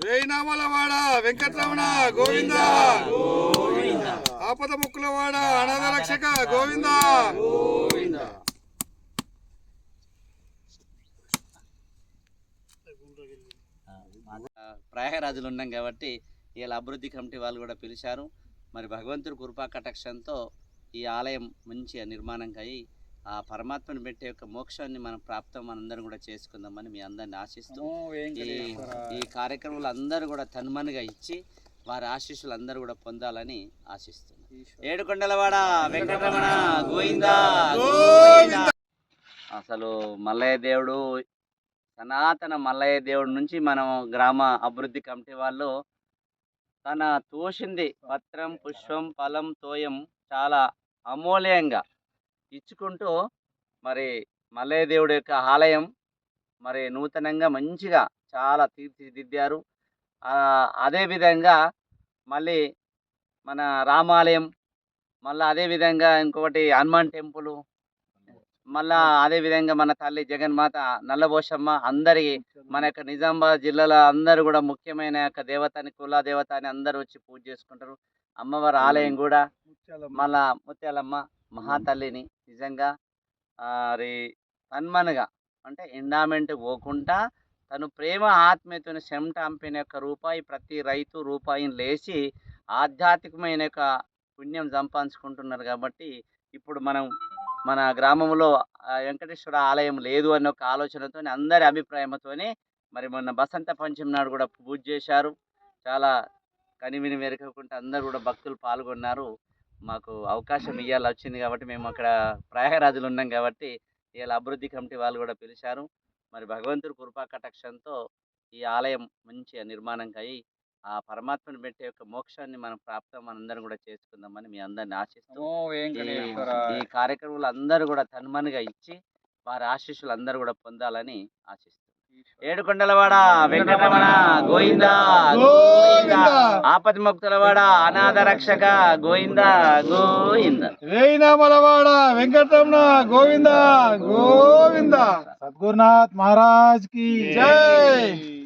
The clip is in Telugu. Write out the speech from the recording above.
వేయినామలవాడ వెంకటరమణ గోవింద. ఆపద ముక్కులవాడ అనాథ రక్షక గోవింద. ప్రయాగరాజులు ఉన్నాం కాబట్టి ఇలా అభివృద్ధి కమిటీ వాళ్ళు కూడా పిలిచారు. మరి భగవంతుడి కృపా కటాక్షంతో ఈ ఆలయం మంచిగా నిర్మాణం అయ్యి ఆ పరమాత్మను పెట్టే యొక్క మోక్షాన్ని మనం ప్రాప్తం మనందరం కూడా చేసుకుందామని మీ అందరిని ఆశిస్తూ ఈ ఈ కార్యక్రమాలు అందరూ కూడా తన్మనుగా ఇచ్చి వారి ఆశీస్సులు అందరూ కూడా పొందాలని ఆశిస్తున్నాం. ఏడుకొండలవాడ వెంకటరమణ గోవిందా. గోవిందా. అసలు మల్లయ్య దేవుడు సనాతన మల్లయ్య దేవుడి నుంచి మనం గ్రామ అభివృద్ధి కమిటీ వాళ్ళు తన తోసింది పత్రం పుష్పం ఫలం తోయం చాలా అమూల్యంగా ఇచ్చుకుంటూ మరి మల్లయ్య దేవుడి యొక్క ఆలయం మరి నూతనంగా మంచిగా చాలా తీర్చిదిద్దారు. అదేవిధంగా మళ్ళీ మన రామాలయం మళ్ళీ అదేవిధంగా ఇంకొకటి హనుమాన్ టెంపుల్ మళ్ళా అదేవిధంగా మన తల్లి జగన్మాత నల్లబోషమ్మ అందరి మన యొక్క నిజామాబాద్ జిల్లాలో అందరూ కూడా ముఖ్యమైన యొక్క దేవతని కుల దేవత అని అందరూ వచ్చి పూజ చేసుకుంటారు. అమ్మవారి ఆలయం కూడా మళ్ళా ముత్యాలమ్మ. మహాతల్లిని నిజంగా మరి తన్మనుగా అంటే ఎండామెంట్ పోకుండా తను ప్రేమ ఆత్మీయతను చెమట అంపిన యొక్క రూపాయి ప్రతి రైతు రూపాయిని లేచి ఆధ్యాత్మికమైన యొక్క పుణ్యం సంపాదించుకుంటున్నారు కాబట్టి ఇప్పుడు మనం మన గ్రామంలో వెంకటేశ్వర ఆలయం లేదు అన్న ఒక ఆలోచనతో అందరి అభిప్రాయంతోనే మరి మొన్న బసంత పంచమి నాడు కూడా పూజ చేశారు. చాలా కనివిని మెరకకుండా అందరూ కూడా భక్తులు పాల్గొన్నారు. మాకు అవకాశం ఇవ్వాలి వచ్చింది కాబట్టి మేము అక్కడ ప్రయాగరాజులు ఉన్నాం కాబట్టి ఇవాళ అభివృద్ధి కమిటీ వాళ్ళు కూడా పిలిచారు. మరి భగవంతుడి కృపా కటాక్షంతో ఈ ఆలయం మంచిగా నిర్మాణం అయ్యి ఆ పరమాత్మను పెట్టే యొక్క మోక్షాన్ని మనం ప్రాప్తం మనందరం కూడా చేసుకుందామని మీ అందరిని ఆశిస్తూ ఈ- కార్యక్రమాలు అందరూ కూడా తన్మనుగా ఇచ్చి వారి ఆశీస్సులు అందరూ కూడా పొందాలని ఆశిస్తున్నాం. ఏడుకొండలవాడ వెంకటరమణ గోవింద ఆపతి ముక్తులవాడ అనాథ రక్షక గోవింద గోవింద. వేయినామలవాడ వెంకటరమణ గోవింద గోవింద. సద్గురునాథ్ మహారాజ్కి జై.